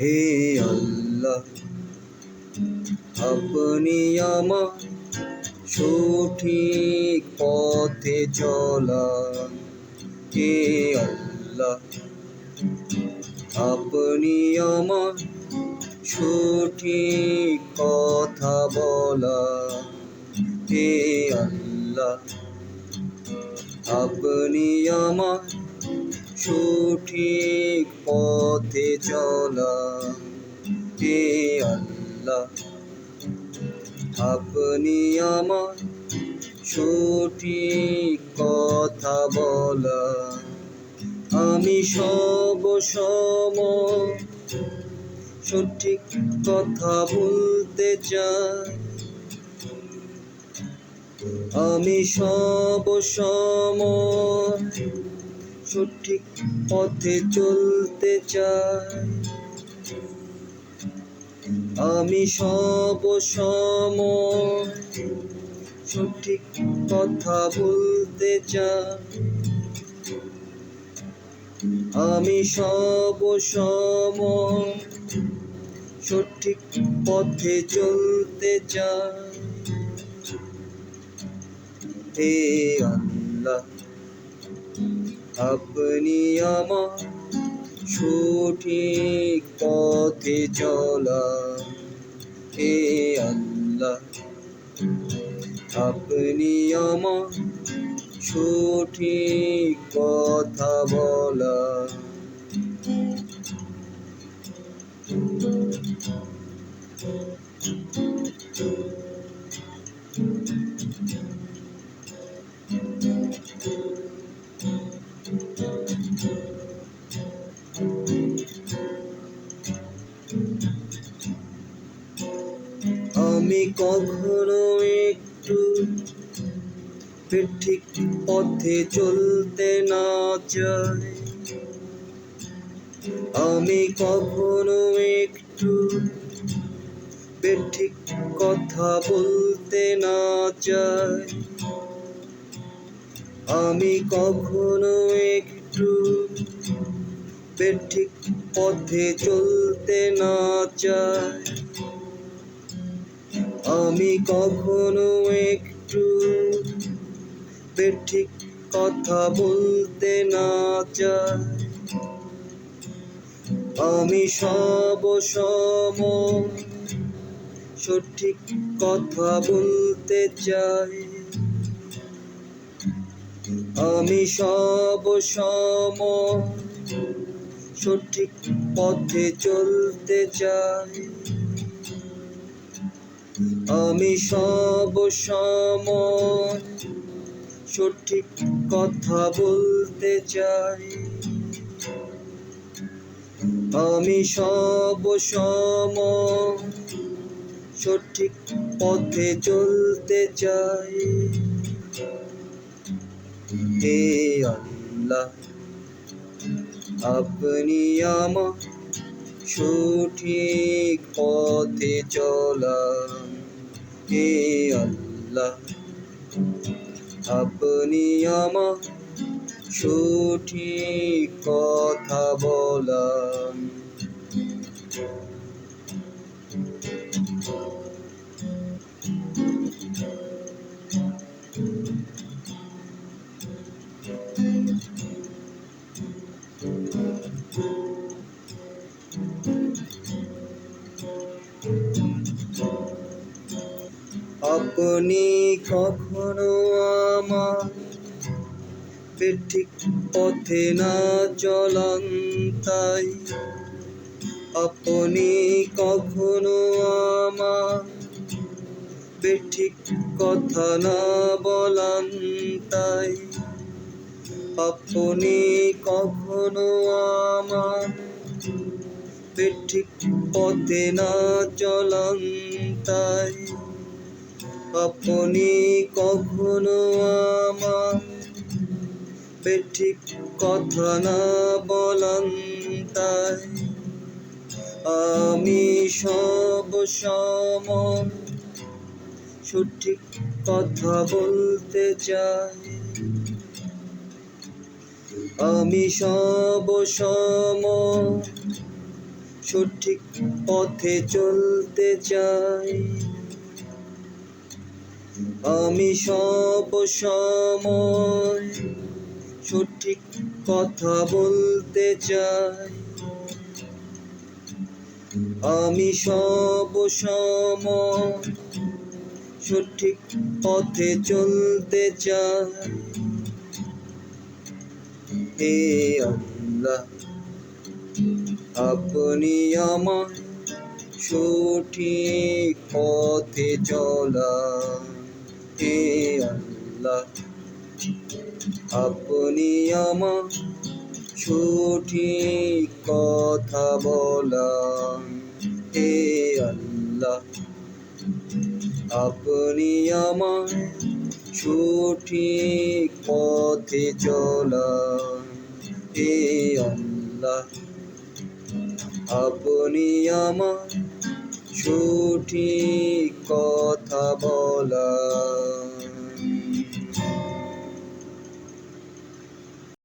হে আল্লাহ, আপনি আমার সঠিক পথে চলা হে আল্লাহ, আপনি আমার সঠিক কথা বলা হে আল্লাহ, আপনি আমার সঠিক পথে চলা। হে আল্লাহ, আপনি আমার সঠিক কথা বলা। আমি সব সময় সঠিক কথা বলতে চাই। আমি সব সময় সঠিক পথে চলতে চাই। আমি সব সময় সঠিক কথা বলতে চাই। আমি সব সময় সঠিক পথে চলতে চাই। হে আল্লাহ আপনি আমার সঠিক পথে চলা। হে আল্লাহ আপনি আমার সঠিক কথা বলা। আমি কখনো একটু ঠিক পথে চলতে না চাই আমি কখনো একটু ঠিক কথা বলতে না চাই আমি কখনো একটু ঠিক পথে চলতে না চাই আমি কখনো একটু ঠিক কথা বলতে না চাই। আমি সব সম সঠিক কথা বলতে চাই। আমি সব সম সঠিক পথে চলতে চাই। আমি সব সময় সঠিক কথা বলতে চাই। আমি সব সময় সঠিক পথে চলতে চাই। হে আল্লাহ, আপনি আমার সঠিক পথে চলা হে আল্লাহ? আপনি আমার সঠিক কথা বলা আপনি কখনো আমার ঠিক পথে না চলান তাই। আপনি কখনো আমার ঠিক কথা না বলান তাই। আপনি কখনো আমার ঠিক পথে না চলান তাই। আপনি কখনো আমার ঠিক কথা না বলান তাই। আমি সব সময় সঠিক কথা বলতে চাই। আমি সব সময় সঠিক পথে চলতে চাই। আমি সব সময় সঠিক কথা বলতে চাই। আমি সব সময় সঠিক পথে চলতে চাই। হে আল্লাহ, আপনি আমার সঠিক পথে চলা। আল্লাহ আপনি আমার সঠিক কথা বলা হে আল্লাহ। আপনি আমার সঠিক পথে চলা হে আল্লাহ। আপনি আমার সঠিক কথা বলা